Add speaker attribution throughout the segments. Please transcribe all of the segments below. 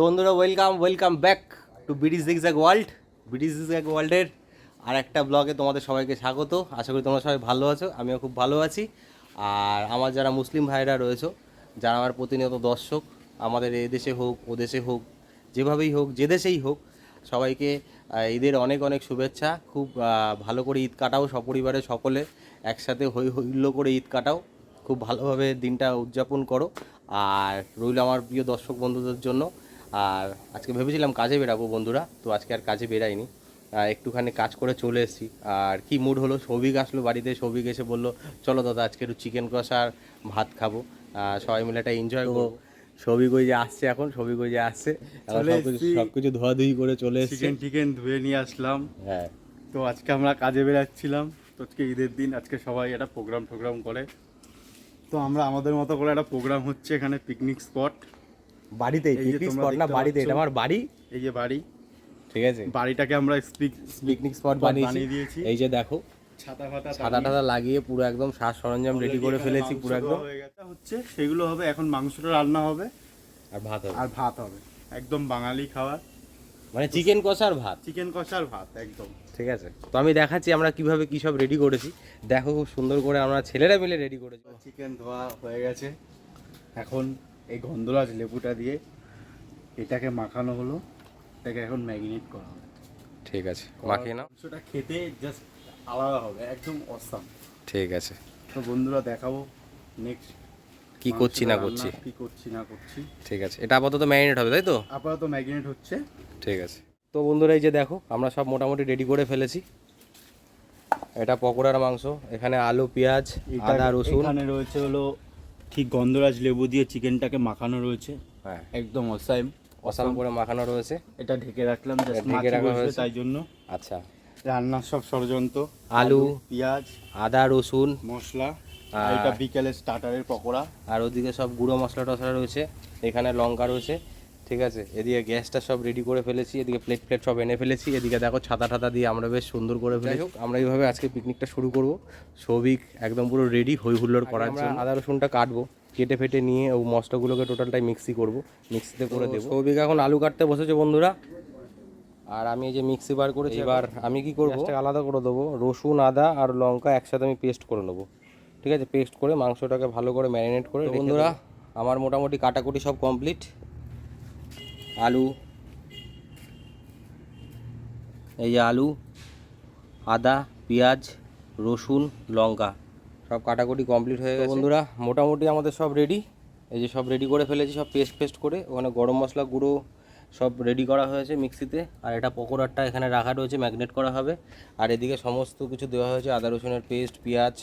Speaker 1: তো বন্ধুরা welcome welcome back to BD zigzag world BD zigzag ওয়ার্ল্ডের আর একটা ব্লগে তোমাদের সবাইকে স্বাগত। আশা করি তোমরা সবাই ভালো আছো, আমিও খুব ভালো আছি। আর আমার যারা মুসলিম ভাইরা রয়েছে, যারা আমার প্রতিনিয়ত দর্শক, আমাদের এই দেশে হোক, ও দেশে হোক, যেভাবেই হোক, যে দেশেই হোক, সবাইকে ঈদের অনেক অনেক শুভেচ্ছা। খুব ভালো করে ঈদ কাটাও সপরিবারে সকলে, একসাথে হই হইল্লো করে ঈদ কাটাও। খুব ভালোভাবে দিনটা উদযাপন করো। আর রইল আমার প্রিয় দর্শক বন্ধুদের জন্য। আর আজকে ভেবেছিলাম কাজে বেরাবো বন্ধুরা তো আজকে আর কাজে বেরাইনি। একটুখানি কাজ করে চলে এসেছি। আর কি মুড হলো? সৌভিক আসলো বাড়িতে সৌভিক এসে বলল চলো দাদা আজকে একটু চিকেন কষা আর ভাত খাব। সবাই মিলে একটা এনজয় করব। সৌভিক ওই যে আসছে এখন সৌভিক ওই যে আসছে।
Speaker 2: এসেছি।
Speaker 1: সবকিছু ধোয়াধুয়ি করে চলে এসেছি।
Speaker 2: চিকেন টিকেন ধুয়ে নিয়ে আসলাম।
Speaker 1: হ্যাঁ।
Speaker 2: তো আজকে আমরা কাজে বেরাচ্ছিলাম। তো আজকে ঈদের দিন আজকে সবাই একটা প্রোগ্রাম টোগ্রাম করে। তো আমরা আমাদের মতো করে একটা প্রোগ্রাম হচ্ছে এখানে পিকনিক স্পট
Speaker 1: বাড়িতেই পিকনিক স্পট না বাড়িতে এটা আমার বাড়ি।
Speaker 2: এই যে বাড়ি
Speaker 1: ঠিক আছে?
Speaker 2: বাড়িটাকে আমরা স্পিক
Speaker 1: পিকনিক স্পট
Speaker 2: বানিয়ে দিয়েছি।
Speaker 1: এই যে দেখো
Speaker 2: ছাতা ফাতা
Speaker 1: সাদা টাদা লাগিয়ে পুরো একদম সাজ সরঞ্জাম রেডি করে ফেলেছি পুরো একদম।
Speaker 2: হচ্ছে সেগুলো হবে এখন মাংসটা রান্না হবে।
Speaker 1: আর ভাত হবে।
Speaker 2: আর ভাত হবে। একদম বাঙালি খাবার।
Speaker 1: মানে চিকেন কষা আর ভাত।
Speaker 2: চিকেন কষার ভাত একদম।
Speaker 1: ঠিক আছে? তো আমি দেখাচ্ছি আমরা কীভাবে কি সব রেডি করেছি। দেখো খুব সুন্দর করে আমরা ছেলেরা মিলে রেডি করেছি।
Speaker 2: চিকেন ধোয়া হয়ে গেছে। এখন এই গন্ধরাজ লেবুটা দিয়ে এটাকে মাখানো হলো এটাকে এখন ম্যাগনেট করা হবে।
Speaker 1: ঠিক আছে মাখিয়ে নাও।
Speaker 2: মাংসটা খেতে জাস্ট আলাদা হবে একদম অসাম
Speaker 1: ঠিক আছে।
Speaker 2: তো বন্ধুরা দেখাবো নেক্সট
Speaker 1: কি করছি না করছি?
Speaker 2: কি করছি না করছি।
Speaker 1: ঠিক আছে এটা আপাতত ম্যারিনেট হবে তাই তো?
Speaker 2: আপাতত ম্যাগনেট হচ্ছে।
Speaker 1: ঠিক আছে। তো বন্ধুরা এই যে দেখো আমরা সব মোটামুটি রেডি করে ফেলেছি। এটা পকোড়ার মাংস এখানে আলু পেঁয়াজ আদা রসুন।
Speaker 2: এখানে রয়েছে হলো ঠিক গন্ধরাজ লেবু দিয়ে চিকেনটাকে মাখানো রয়েছে।
Speaker 1: হ্যাঁ।
Speaker 2: একদম অসাইম
Speaker 1: অসাম। করে মাখানো রয়েছে।
Speaker 2: এটা ঢেকে রাখলাম
Speaker 1: ঢেকে রাখা হয়েছে।
Speaker 2: তাই জন্য।
Speaker 1: আচ্ছা।
Speaker 2: রান্নার সব ষড়যন্ত্র
Speaker 1: আলু,
Speaker 2: পেঁয়াজ
Speaker 1: আদা রসুন
Speaker 2: মশলা আর
Speaker 1: আর-
Speaker 2: এটা বিকেলের স্টার্টারের পকোড়া।
Speaker 1: আর ওদিকে সব গুঁড়ো মশলা টশলা রয়েছে এখানে লঙ্কা রয়েছে। ঠিক আছে? এদিকে গ্যাসটা সব রেডি করে ফেলেছি এদিকে প্লেট প্লেট সব এনে ফেলেছি এদিকে দেখো ছাতা ঠাতা দিয়ে আমরা বেশ সুন্দর করে ফেলেছি। আমরা এইভাবে আজকে পিকনিকটা শুরু করব। সৌভিক একদম পুরো রেডি হই হুল্লোড় করার জন্য। আদা রসুনটা কাটবো কেটে ফেটে নিয়ে ও মশলাগুলোকে টোটালটাই মিক্সি করব মিক্সিতে করে দেবো। সৌভিক এখন আলু কাটতে বসেছে বন্ধুরা। আর আমি এই যে মিক্সি বার করেছি এবার আমি কি করব? আলাদা করে দেবো রসুন আদা আর লঙ্কা একসাথে আমি পেস্ট করে নেব। ঠিক আছে? পেস্ট করে মাংসটাকে ভালো করে ম্যারিনেট করে বন্ধুরা আমার মোটামুটি কাটাকুটি সব কমপ্লিট আলু এই যে আলু আদা পেঁয়াজ রসুন লঙ্কা সব কাটাকুটি কমপ্লিট হয়ে গেছে। বন্ধুরা মোটামুটি আমাদের সব রেডি এই যে সব রেডি করে ফেলেছি সব পেস্ট পেস্ট করে। ওখানে গরম মশলা গুঁড়ো সব রেডি করা হয়েছে মিক্সিতে আর এটা পকোড়াটা এখানে রাখা রয়েছে ম্যাগনেট করা হবে। আর এদিকে সমস্ত কিছু দেওয়া হয়েছে আদা রসুনের পেস্ট পেঁয়াজ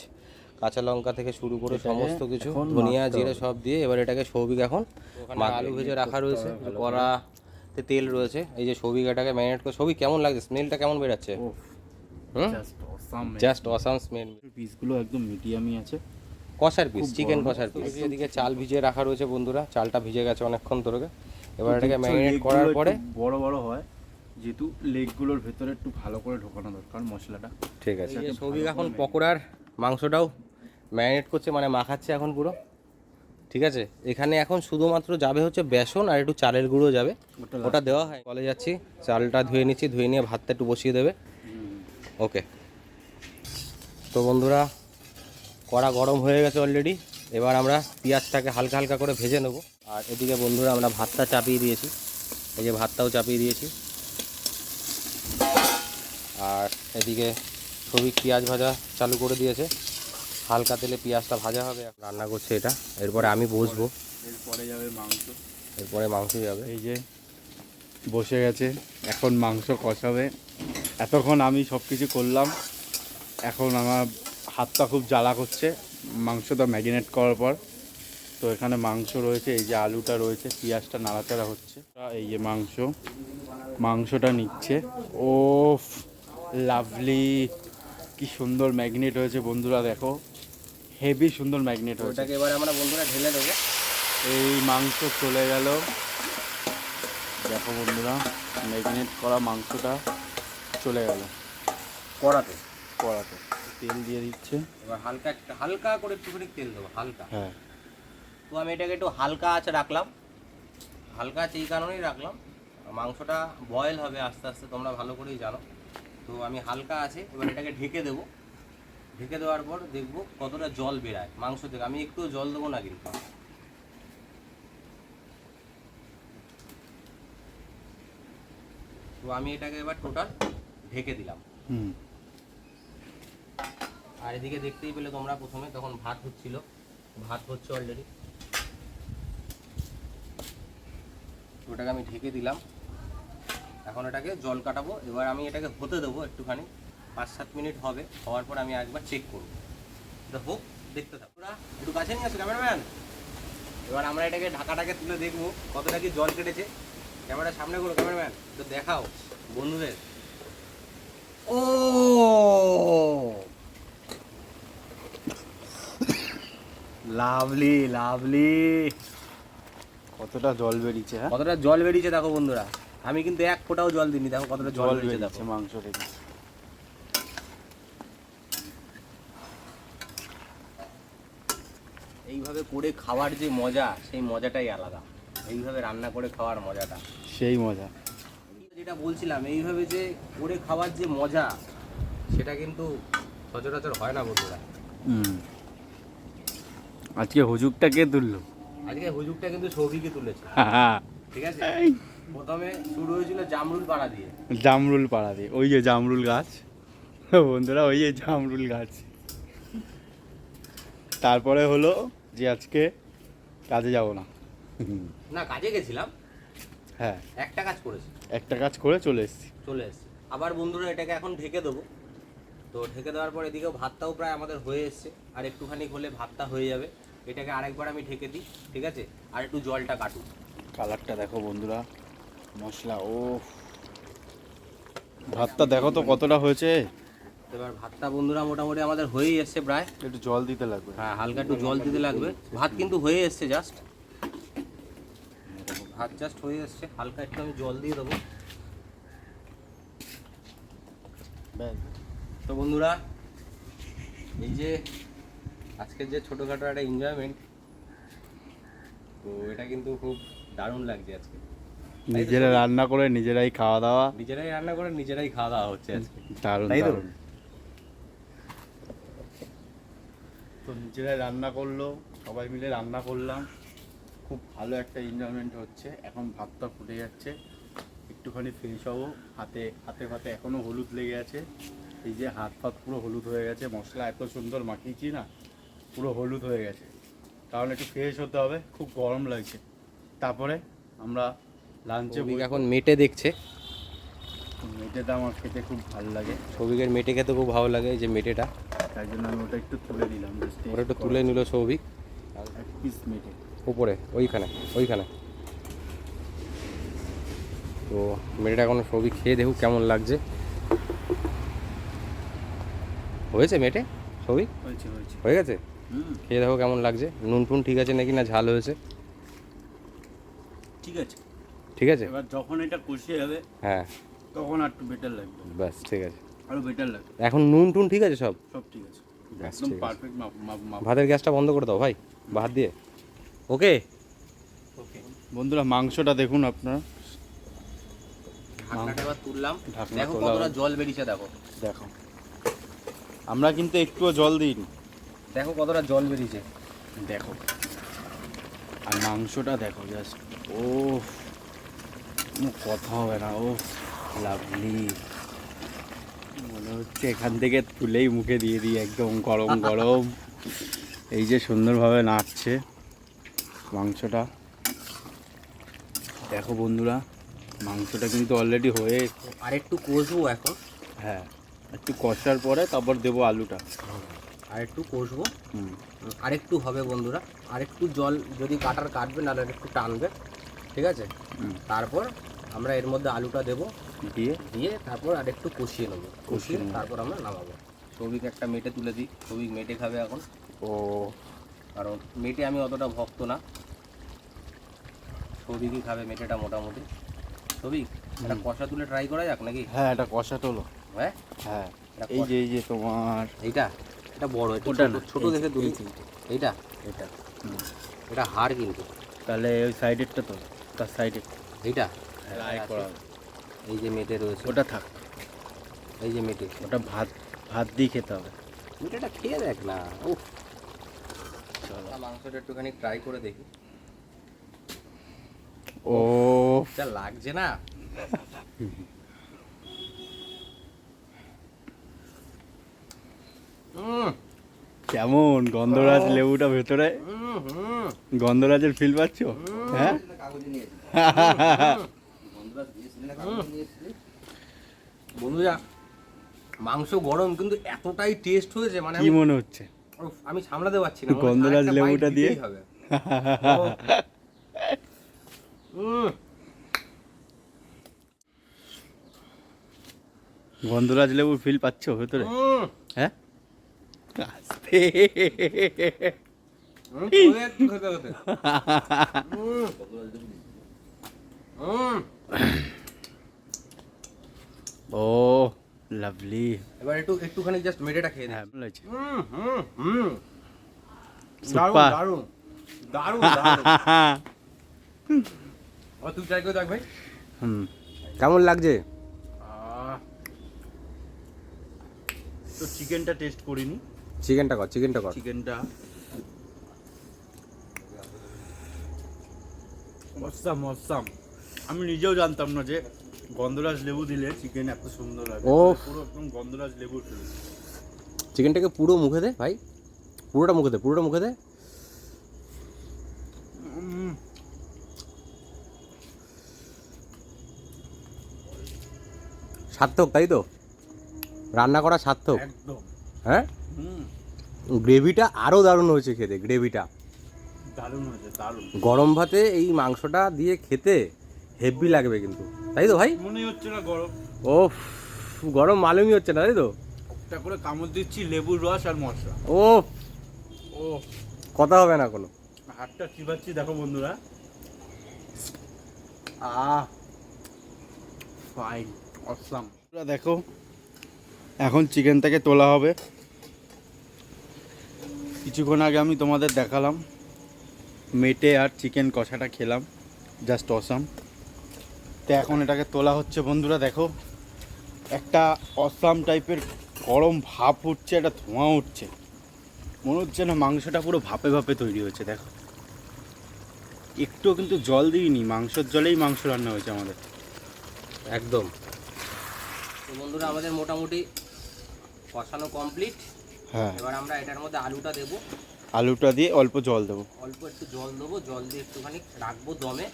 Speaker 1: কাঁচা লঙ্কা থেকে শুরু করে সমস্ত কিছু ধনিয়া জিরে সব দিয়ে এবার এটাকে সৌভিক এখন আলু ভেজে রাখা রয়েছে কড়াতে তেল রয়েছে। এই যে সৌভিক এটাকে ম্যারিনেট করে সৌভিক কেমন লাগছে? স্মেলটা কেমন বেরাচ্ছে? হুম?
Speaker 2: জাস্ট অসাম
Speaker 1: স্মেল
Speaker 2: পিসগুলো একদম মিডিয়ামই আছে।
Speaker 1: কষার পিস চিকেন কষার পিস এদিকে চাল ভিজিয়ে রাখা রয়েছে বন্ধুরা। চালটা ভিজে গেছে অনেকক্ষণ ধরে। এবার এটাকে ম্যারিনেট করার পরে
Speaker 2: বড় বড় হয় যেহেতু লেগগুলোর ভেতরে একটু ভালো করে ঢোকানো দরকার মশলাটা।
Speaker 1: ঠিক আছে। এই সৌভিক এখন পকোড়ার মাংসটাও ম্যারিনেট করছে মানে মাখাচ্ছে এখন পুরো ঠিক আছে? এখানে এখন শুধুমাত্র যাবে হচ্ছে বেসন আর একটু চালের গুঁড়ো যাবে।
Speaker 2: ওটা
Speaker 1: দেওয়া হয়। কলে যাচ্ছি চালটা ধুয়ে নিচ্ছি ধুয়ে নিয়ে ভাতটা একটু বসিয়ে দেবে। ওকে। তো বন্ধুরা কড়া গরম হয়ে গেছে অলরেডি এবার আমরা পেঁয়াজটাকে হালকা হালকা করে ভেজে নেব। আর এদিকে বন্ধুরা আমরা ভাতটা চাপিয়ে দিয়েছি। এই যে ভাতটাও চাপিয়ে দিয়েছি। আর এদিকে সবই পেঁয়াজ ভাজা চালু করে দিয়েছে। হালকা তেলে পেঁয়াজটা ভাজা হবে। রান্না করছে এটা। এরপরে আমি বসবো।
Speaker 2: এরপরে যাবে মাংস।
Speaker 1: এরপরে মাংস যাবে।
Speaker 2: এই যে বসে গেছে। এখন মাংস কষাবে। এতক্ষণ আমি সব কিছু করলাম। এখন আমার হাতটা খুব জ্বালা করছে। মাংসটা ম্যাগিনেট করার পর। তো এখানে মাংস রয়েছে এই যে আলুটা রয়েছে পেঁয়াজটা নাড়াচাড়া হচ্ছে। এই যে মাংস। মাংসটা নিচ্ছে। ও লাভলি। কি সুন্দর ম্যাগনেট হয়েছে বন্ধুরা দেখো। হেভি সুন্দর ম্যাগনেট হয়েছে।
Speaker 1: ওটাকে এবার আমরা বন্ধুরা ঢেলে দেবো।
Speaker 2: এই মাংস চলে গেল। দেখো বন্ধুরা ম্যাগনেট করা মাংসটা চলে গেল।
Speaker 1: কড়াতে।
Speaker 2: কড়াতে। তেল দিয়ে দিচ্ছে।
Speaker 1: এবার হালকা একটা হালকা করে একটুখানি তেল দেবো হালকা।
Speaker 2: হ্যাঁ।
Speaker 1: তো আমি এটাকে একটু হালকা আছে রাখলাম। হালকা আছে এই কারণেই রাখলাম। মাংসটা বয়েল হবে আস্তে আস্তে তোমরা ভালো করেই জানো। তো আমি হালকা আছে এবার এটাকে ঢেকে দেবো। ঢেকে দেওয়ার পর দেখব কতটা জল বেরায় মাংস থেকে। আমি একটু জল দেবো না কিন্তু। তো আমি এটাকে এবার টোটাল ঢেকে দিলাম। আর এদিকে দেখতেই পেলে তোমরা প্রথমে তখন ভাত হচ্ছিল। ভাত হচ্ছে অলরেডি ওটাকে আমি ঢেকে দিলাম। এখন এটাকে জল কাটাবো। এবার আমি এটাকে হতে দেবো একটুখানি। পাঁচ সাত মিনিট হবে হওয়ার পর আমি একবার চেক করব। এটা হোক দেখতে থাকো। ওরা একটু কাছে নিয়ে আসো ক্যামেরাম্যান এবার আমরা এটাকে ঢাকাটাকে তুলে দেখব কতটা কি জল কেটেছে। ক্যামেরা সামনে করো ক্যামেরাম্যান একটু দেখাও বন্ধুদের। ও! Lovely lovely.
Speaker 2: কতটা জল বেরিয়েছে হ্যাঁ?
Speaker 1: কতটা জল বেরিয়েছে দেখো বন্ধুরা। আমি কিন্তু এক ফোঁটাও জল দিইনি দেখো কতটা জল বেরিয়েছে দেখো।
Speaker 2: মাংস থেকে
Speaker 1: এইভাবে করে খাওয়ার যে মজা সেই মজাটাই আলাদা। এইভাবে রান্না করে খাওয়ার মজাটা।
Speaker 2: সেই মজা।
Speaker 1: যেটা বলছিলাম এইভাবে যে করে খাওয়ার যে মজা সেটা কিন্তু সচরাচর হয় না বন্ধুরা।
Speaker 2: আজকে হুজুকটা কে তুললো?
Speaker 1: আজকে হুজুকটা কিন্তু সৌভিকে তুলেছে। ঠিক আছে? প্রথমে শুরু হয়েছিল জামরুল পাড়া দিয়ে।
Speaker 2: জামরুল পাড়া দিয়ে। ওই যে জামরুল গাছ। বন্ধুরা ওই যে জামরুল গাছ। তারপরে হলো যে আজকে কাজে যাব না।
Speaker 1: না কাজে গেছিলাম।
Speaker 2: হ্যাঁ।
Speaker 1: একটা কাজ করেছি।
Speaker 2: একটা কাজ করে চলে এসেছি।
Speaker 1: চলে এসেছি। আবার বন্ধুরা এটাকে এখন ঢেকে দেবো। তো ঢেকে দেওয়ার পর এদিকেও ভাতটাও প্রায় আমাদের হয়ে এসছে। আর একটুখানি হলে ভাতটা হয়ে যাবে। এটাকে আরেকবার আমি ঢেকে দিই ঠিক আছে? আর একটু জলটা কাটুক।
Speaker 2: কালারটা দেখো বন্ধুরা মশলা ও ভাতটা দেখো তো কতটা হয়েছে।
Speaker 1: এবার ভাতটা বন্ধুরা মোটামুটি আমাদের হয়েই এসছে প্রায়।
Speaker 2: একটু জল দিতে লাগবে।
Speaker 1: হ্যাঁ হালকা একটু জল দিতে লাগবে। ভাত কিন্তু হয়ে এসছে জাস্ট ভাত জাস্ট হয়ে এসছে। হালকা একটু আমি জল দিয়ে দেবো।
Speaker 2: ব্যাস।
Speaker 1: তো বন্ধুরা এই যে আজকের যে ছোটোখাটো একটা এনজয়মেন্ট তো এটা কিন্তু খুব দারুণ লাগছে আজকে।
Speaker 2: নিজেরা রান্না করে নিজেরাই খাওয়া দাওয়া।
Speaker 1: নিজেরাই রান্না করে নিজেরাই খাওয়া দাওয়া হচ্ছে আজকে।
Speaker 2: দারুণ
Speaker 1: তাই তো?
Speaker 2: দারুণ। তো নিজেরাই রান্না করল সবাই মিলে রান্না করলাম। খুব ভালো একটা এনজয়মেন্ট হচ্ছে। এখন ভাতটা ফুটে যাচ্ছে। একটুখানি ফ্রেশ হব। হাতে হাতে ফাতে এখনও হলুদ লেগে আছে। এই যে হাত ফাত পুরো হলুদ হয়ে গেছে। মশলা এত সুন্দর মাখিয়েছি না পুরো হলুদ হয়ে গেছে। কারণ একটু ফ্রেশ হতে হবে। খুব গরম লাগছে। তারপরে আমরা লাঞ্চে
Speaker 1: এখন মেটে দেখছে।
Speaker 2: মেটেটা আমার খেতে খুব ভালো লাগে।
Speaker 1: সৌভিকের মেটে খেতে খুব ভালো লাগে এই যে মেটেটা।
Speaker 2: তাই জন্য আমি ওটা একটু তুলে নিলাম
Speaker 1: ওরা একটু তুলে নিল সৌভিক।
Speaker 2: এক পিস মেটে
Speaker 1: উপরে ওইখানে ওইখানে। তো মেয়েটা এখন সবই খেয়ে দেখুক কেমন লাগছে। হয়েছে মেটে সবই হয়ে গেছে? খেয়ে দেখো কেমন লাগছে। নুন টুন ঠিক আছে নাকি না ঝাল হয়েছে?
Speaker 2: ঠিক আছে।
Speaker 1: ঠিক আছে?
Speaker 2: এবার যখন এটা কষে যাবে
Speaker 1: হ্যাঁ।
Speaker 2: তখন আর একটু বেটার লাগবে।
Speaker 1: ব্যাস ঠিক আছে।
Speaker 2: আরও বেটার লাগবে।
Speaker 1: এখন নুন টুন ঠিক আছে সব?
Speaker 2: সব ঠিক আছে। একদম পারফেক্ট মাপ মাপ মাপ।
Speaker 1: ভাতের গ্যাসটা বন্ধ করে দাও ভাই ভাত দিয়ে। ওকে ওকে
Speaker 2: বন্ধুরা মাংসটা দেখুন আপনারা।
Speaker 1: ঢাকনাটা এবার তুললাম। দেখো কতটা জল বেরিয়েছে দেখো।
Speaker 2: দেখো। আমরা কিন্তু একটুও জল দিইনি।
Speaker 1: দেখো কতটা জল বেরিয়েছে।
Speaker 2: দেখো। আর মাংসটা দেখো জাস্ট ও কথা হবে না ও লাভলি মনে হচ্ছে এখান থেকে তুলেই মুখে দিয়ে দিই একদম গরম গরম। এই যে সুন্দরভাবে নাচছে মাংসটা। দেখো বন্ধুরা মাংসটা কিন্তু অলরেডি হয়ে
Speaker 1: আর একটু কষবো এখন।
Speaker 2: হ্যাঁ একটু কষার পরে তারপর দেবো আলুটা।
Speaker 1: আর একটু কষবো।
Speaker 2: হুম।
Speaker 1: আরেকটু হবে বন্ধুরা আরেকটু জল যদি কাটার কাটবে নাহলে একটু টানবে। ঠিক আছে? তারপর আমরা এর মধ্যে আলুটা দেবো।
Speaker 2: দিয়ে
Speaker 1: দিয়ে তারপর আর একটু কষিয়ে নেব। কষিয়ে তারপর আমরা নামাবো। সৌভিক একটা মেটে তুলে দিই। সৌভিক মেটে খাবে এখন।
Speaker 2: ও।
Speaker 1: কারণ মেটে আমি অতটা ভক্ত না। সৌভিকই খাবে মেটেটা মোটামুটি। সৌভিক একটা কষা তুলে ট্রাই করা যাক নাকি?
Speaker 2: হ্যাঁ এটা কষা তোলো।
Speaker 1: হ্যাঁ?
Speaker 2: হ্যাঁ
Speaker 1: এটা
Speaker 2: এই যে এই যে তোমার
Speaker 1: এইটা? এটা বড় এটা ছোট দেখে
Speaker 2: তিনটে।
Speaker 1: এইটা?
Speaker 2: এটা। হুম।
Speaker 1: এটা হাড় কিন্তু।
Speaker 2: তাহলে ওই সাইডেরটা তো তার সাইডে
Speaker 1: এইটা?
Speaker 2: ফ্রাই করা। হবে।
Speaker 1: এই যে মেটে রয়েছে।
Speaker 2: ওটা থাক।
Speaker 1: এই যে মেটে।
Speaker 2: ওটা ভাত ভাত দিয়ে খেতে হবে।
Speaker 1: মেটেটা খেয়ে দেখ না।
Speaker 2: চলো।
Speaker 1: মাংসটা একটুখানি ট্রাই করে দেখি।
Speaker 2: ও
Speaker 1: যা লাগছে না।
Speaker 2: কেমন গন্ধরাজ লেবুটা ভেতরে? গন্ধরাজের ফিল পাচ্ছ? হ্যাঁ?
Speaker 1: বন্ধুরা মাংস গরম কিন্তু এতটাই টেস্ট হয়েছে মানে
Speaker 2: কি মনে হচ্ছে?
Speaker 1: আমি সামলাতে পারছি না
Speaker 2: গন্ধরাজ লেবুটা দিয়ে?
Speaker 1: হবে।
Speaker 2: গন্ধরাজ লেবুর ফিল পাচ্ছ ভেতরে? হ্যাঁ? আস্তে
Speaker 1: চলে যাচ্ছে খেতে খেতে। উম, উম,
Speaker 2: ও লাভলি
Speaker 1: এবার একটু একটুখানি জাস্ট মেটেটা খেয়ে
Speaker 2: হ্যাঁ
Speaker 1: হুম হুম হুম। দারুণ দারুণ দারুণ ও তুই ট্রাই করে দেখ ভাই।
Speaker 2: হুম
Speaker 1: কেমন লাগছে?
Speaker 2: তো চিকেনটা টেস্ট করিনি।
Speaker 1: চিকেনটা কর চিকেনটা কর।
Speaker 2: চিকেনটা অসাম অসাম। আমি নিজেও জানতাম না যে গন্ধরাজ লেবু দিলে চিকেন এত সুন্দর লাগে।
Speaker 1: ওফ।
Speaker 2: পুরো একদম গন্ধরাজ ফিল
Speaker 1: চিকেনটাকে পুরো মুখে দে ভাই। পুরোটা মুখে দে পুরোটা মুখে দে। সার্থক তাই তো? রান্না করা সার্থক।
Speaker 2: একদম।
Speaker 1: হ্যাঁ? গ্রেভিটা আরও দারুণ হয়েছে খেতে গ্রেভিটা।
Speaker 2: দারুণ হয়েছে দারুণ।
Speaker 1: গরম ভাতে এই মাংসটা দিয়ে খেতে হেভি লাগবে কিন্তু। তাই তো ভাই?
Speaker 2: মনেই হচ্ছে না গরম।
Speaker 1: ও গরম মালুমই হচ্ছে না তাই তো?
Speaker 2: একটা করে কামড় দিচ্ছি লেবুর রস আর মশলা।
Speaker 1: ও
Speaker 2: ও
Speaker 1: কথা হবে না কোনো।
Speaker 2: হাতটা চিবাচ্ছি দেখো বন্ধুরা।
Speaker 1: আহ।
Speaker 2: ফাইন অসাম দেখো এখন চিকেনটাকে তোলা হবে। কিছুক্ষণ আগে আমি তোমাদের দেখালাম মেটে আর চিকেন কষাটা খেলাম জাস্ট অসাম তো এখন এটাকে তোলা হচ্ছে বন্ধুরা দেখো। একটা অসাম টাইপের গরম ভাপ উঠছে একটা ধোঁয়া উঠছে। মনে হচ্ছে না মাংসটা পুরো ভাপে ভাপে তৈরি হয়েছে দেখো। একটুও কিন্তু জল দিইনি মাংসর জলেই মাংস রান্না হয়েছে আমাদের।
Speaker 1: একদম। তো বন্ধুরা আমাদের মোটামুটি কষানো কমপ্লিট
Speaker 2: হ্যাঁ।
Speaker 1: এবার আমরা এটার মধ্যে আলুটা দেবো।
Speaker 2: আলুটা দিয়ে অল্প জল দেবো।
Speaker 1: অল্প একটু জল দেবো জল দিয়ে একটুখানি রাখব দমে।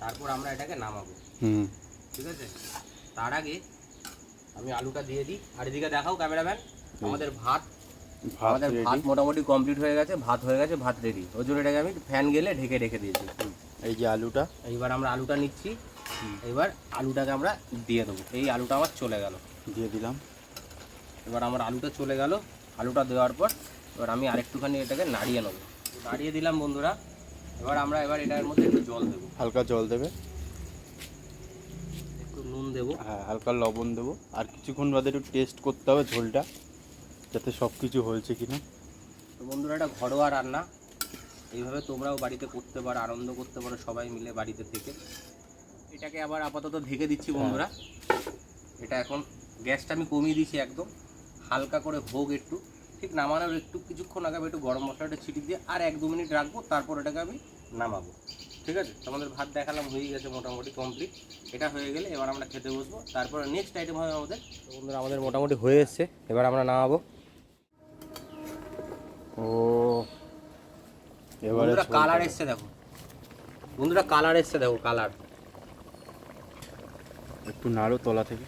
Speaker 1: তারপর আমরা এটাকে নামাবো।
Speaker 2: হুম।
Speaker 1: ঠিক আছে? তার আগে আমি আলুটা দিয়ে দিই। আর এদিকে দেখাও ক্যামেরাম্যান আমাদের ভাত। আমাদের ভাত মোটামুটি কমপ্লিট হয়ে গেছে ভাত হয়ে গেছে ভাত রেডি ওই জন্য এটাকে আমি ফ্যান গেলে ঢেকে রেখে দিয়েছি।
Speaker 2: এই যে আলুটা।
Speaker 1: এইবার আমরা আলুটা নিচ্ছি। এবার আলুটাকে আমরা দিয়ে দেবো। এই আলুটা আমার চলে গেল।
Speaker 2: দিয়ে দিলাম।
Speaker 1: এবার আমার আলুটা চলে গেল। আলুটা দেওয়ার পর এবার আমি আরেকটুখানি এটাকে নাড়িয়ে নেব। নাড়িয়ে দিলাম বন্ধুরা। এবার আমরা এবার এটার মধ্যে একটু জল দেবো।
Speaker 2: হালকা জল দেবে।
Speaker 1: নুন দেবো।
Speaker 2: হ্যাঁ হালকা লবণ দেবো। আর কিছুক্ষণ বাদে একটু টেস্ট করতে হবে ঝোলটা যাতে সব কিছু হয়েছে কিনা।
Speaker 1: তো বন্ধুরা এটা ঘরোয়া রান্না। এইভাবে তোমরাও বাড়িতে করতে পারো আনন্দ করতে পারো সবাই মিলে বাড়িতে থেকে। এটাকে আবার আপাতত ঢেকে দিচ্ছি বন্ধুরা। এটা এখন গ্যাসটা আমি কমিয়ে দিয়েছি একদম। হালকা করে হোক একটু। ঠিক নামানোর একটু কিছুক্ষণ আগে আমি একটু গরম মশলাটা ছিটি দিয়ে আর এক দু মিনিট রাখব তারপর এটাকে আমি নামাবো। ঠিক আছে? তোমাদের ভাত দেখালাম হয়ে গেছে মোটামুটি কমপ্লিট এটা হয়ে গেলে এবার আমরা খেতে বসবো। তারপরে নেক্সট আইটেম হবে আমাদের। বন্ধুরা আমাদের মোটামুটি হয়ে এসছে। এবার আমরা নামাবো।
Speaker 2: ও এবারে
Speaker 1: কালার। এসছে দেখো। বন্ধুরা কালার এসছে দেখো কালার
Speaker 2: একটু নাড়ো তলা থেকে।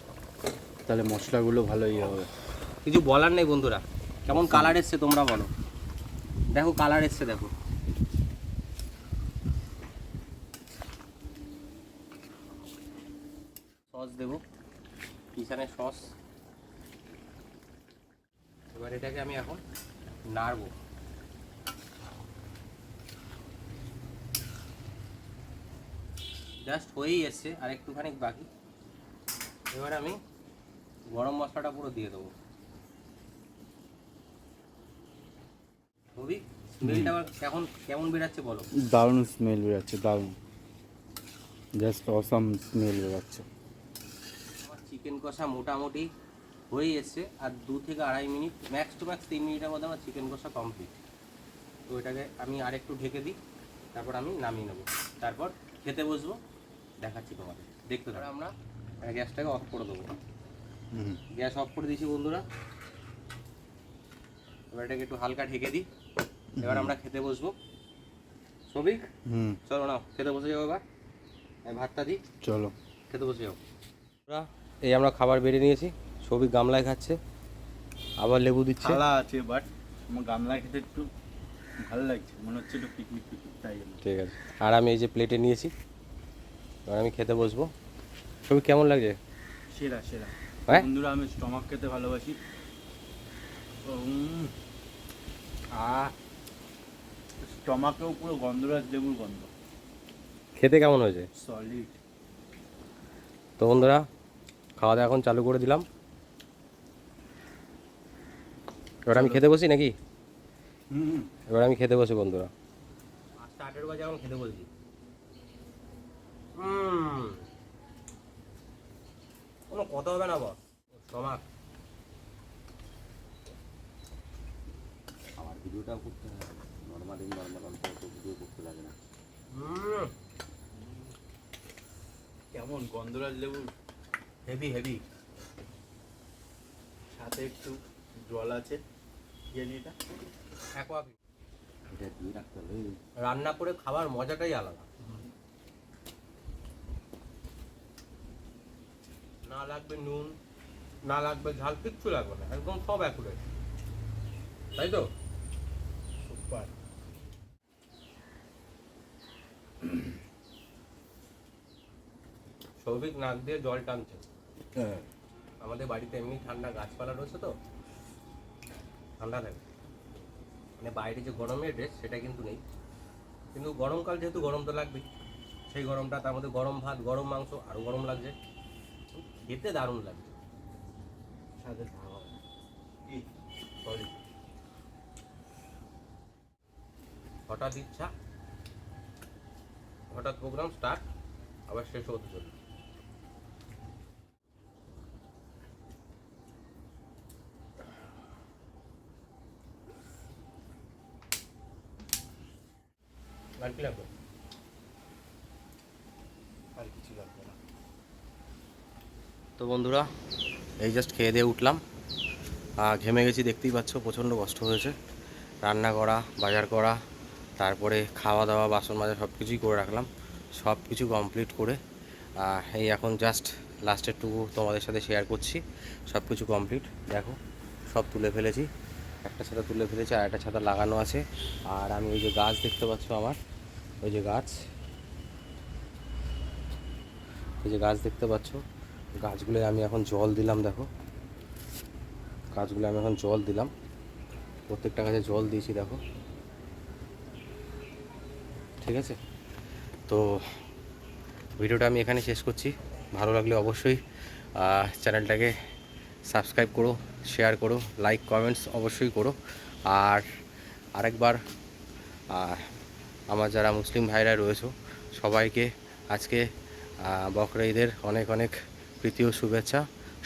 Speaker 2: তাহলে মশলাগুলো ভালো ইয়ে হবে।
Speaker 1: কিছু বলার নেই বন্ধুরা। কেমন কালার এসছে তোমরা বলো। দেখো কালার এসছে দেখো সস দেবো। কিষানে সস। এবার এটাকে আমি এখন নাড়বো। জাস্ট হয়েই এসছে, আর একটুখানি বাকি। এবার আমি গরম মশলাটা পুরো দিয়ে দেবো। খুবই স্মেলটা কেমন কেমন বলো?
Speaker 2: দারুণ স্মেল বেরোচ্ছে, দারুণ। জাস্ট অসাম স্মেল বেরোচ্ছে।
Speaker 1: চিকেন কষা মোটামুটি হয়ে এসছে আর দু থেকে আড়াই মিনিট ম্যাক্স টু ম্যাক্স তিন মিনিটের মধ্যে আমার চিকেন কষা কমপ্লিট তো এটাকে আমি আরেকটু ঢেকে দিই তারপর আমি নামিয়ে নেব। তারপর খেতে বসবো দেখাচ্ছি তোমাদের। দেখতে থাকো। আমরা গ্যাসটাকে অফ করে দেবো।
Speaker 2: হুম।
Speaker 1: গ্যাস অফ করে দিয়েছি বন্ধুরা। এবার এটাকে একটু হালকা ঢেকে দিই। এবার আমরা খেতে বসবো। সবিক
Speaker 2: হুম।
Speaker 1: চলো না খেতে বসে যাব এবার। আমি ভাতটা দিই।
Speaker 2: চলো।
Speaker 1: খেতে বসে যাও। এই আমরা খাবার বেড়ে নিয়েছি। সবিক গামলায় খাচ্ছে। আবার লেবু দিচ্ছে।
Speaker 2: থালা আছে বাট আমার গামলা খেতে একটু ভালো লাগছে। মনে হচ্ছে একটু পিকনিক পিকনিক তাই
Speaker 1: ঠিক আছে। আর আমি এই যে প্লেটে নিয়েছি। এবার আমি খেতে বসবো। সবিক কেমন লাগছে?
Speaker 2: সেরা সেরা।
Speaker 1: হ্যাঁ?
Speaker 2: বন্ধুরা আমি স্টমাক খেতে ভালোবাসি। আহ স্টমাকেও পুরো গন্ধরাজ লেবুর গন্ধ।
Speaker 1: খেতে কেমন হয়েছে?
Speaker 2: সলিড
Speaker 1: তো বন্ধুরা খাওয়া দাওয়া এখন চালু করে দিলাম। এবার আমি খেতে বসি নাকি? এবার আমি খেতে বসি বন্ধুরা। পাঁচটা আটের বাজে এখন খেতে বসি। কোনো কথা হবে না
Speaker 3: আমার ভিডিওটাও করতে হয় নর্মালি নর্মাল অন্তত ভিডিও করতে লাগে না।
Speaker 1: হুম
Speaker 2: কেমন গন্ধরাজ লেবুর
Speaker 1: হেভি হেভি
Speaker 2: সাথে একটু জল আছে
Speaker 1: রান্না করে খাবার মজাটাই আলাদা। না লাগবে নুন না লাগবে ঝাল কিচ্ছু লাগবে না একদম সব অ্যাকুরেট তাই তো?
Speaker 2: সুপার
Speaker 1: সৌভিক নাক দিয়ে জল টানছে। আমাদের বাড়িতে এমনি ঠান্ডা গাছপালা রয়েছে তো ঠান্ডা থাকে। মানে বাইরে যে গরমের ড্রেস সেটা কিন্তু নেই। কিন্তু গরমকাল যেহেতু গরম তো লাগবেই। সেই গরমটা তার মধ্যে গরম ভাত গরম মাংস আরও গরম লাগছে। খেতে দারুণ লাগছে। সরি। হঠাৎ ইচ্ছা হঠাৎ প্রোগ্রাম স্টার্ট আবার শেষ হতে চলবে আর কি লাগবে?
Speaker 2: আর কিছু লাগবে না।
Speaker 1: তো বন্ধুরা এই জাস্ট খেয়ে দিয়ে উঠলাম। ঘেমে গেছি দেখতেই পাচ্ছ প্রচণ্ড কষ্ট হয়েছে। রান্না করা বাজার করা তারপরে খাওয়া দাওয়া বাসন মাজা সব কিছুই করে রাখলাম। সব কিছু কমপ্লিট করে এই এখন জাস্ট লাস্টের টুকু তোমাদের সাথে শেয়ার করছি। সব কিছু কমপ্লিট দেখো সব তুলে ফেলেছি। একটা ছাতা তুলে ফেলেছি আর একটা ছাতা লাগানো আছে। আর আমি ওই যে গাছ দেখতে পাচ্ছ আমার ওই যে গাছ। এই যে গাছ দেখতে পাচ্ছ? গাছগুলোয় আমি এখন জল দিলাম, দেখো। গাছগুলো আমি এখন জল দিলাম। প্রত্যেকটা গাছে জল দিয়েছি, দেখো। ঠিক আছে? তো ভিডিওটা আমি এখানে শেষ করছি। ভালো লাগলে অবশ্যই চ্যানেলটাকে সাবস্ক্রাইব করো, শেয়ার করো, লাইক, কমেন্টস অবশ্যই করো। আর আরেকবার আমার যারা মুসলিম ভাইরা রয়েছে, সবাইকে আজকে বকরা ঈদের অনেক অনেক প্রীতি ও শুভেচ্ছা।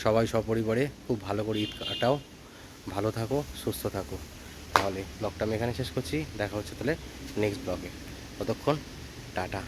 Speaker 1: সবাই সপরিবারে খুব ভালো করে ঈদ কাটাও, ভালো থাকো, সুস্থ থাকো। তাহলে ব্লগটা আমি এখানে শেষ করছি, দেখা হচ্ছে তাহলে নেক্সট ব্লগে। ততক্ষণ, টাটা।